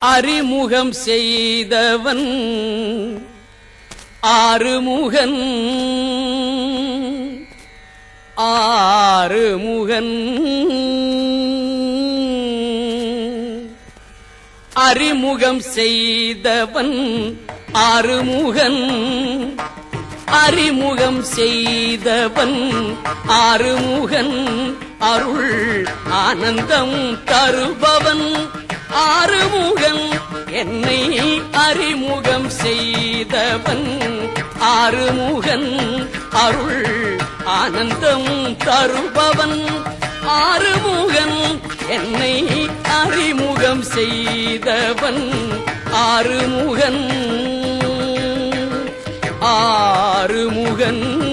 அறிமுகம் செய்தவன் ஆறுமுகன். ஆறுமுகன். அறிமுகம் செய்தவன் ஆறுமுகன். அறிமுகம் செய்தவன் ஆறுமுகன். அருள் ஆனந்தம் தருபவன். என்னை அறிமுகம் செய்தவன் ஆறுமுகன் அருள் ஆனந்தம் தருபவன். ஆறுமுகன் என்னை அறிமுகம் செய்தவன் ஆறுமுகன். ஆறுமுகன்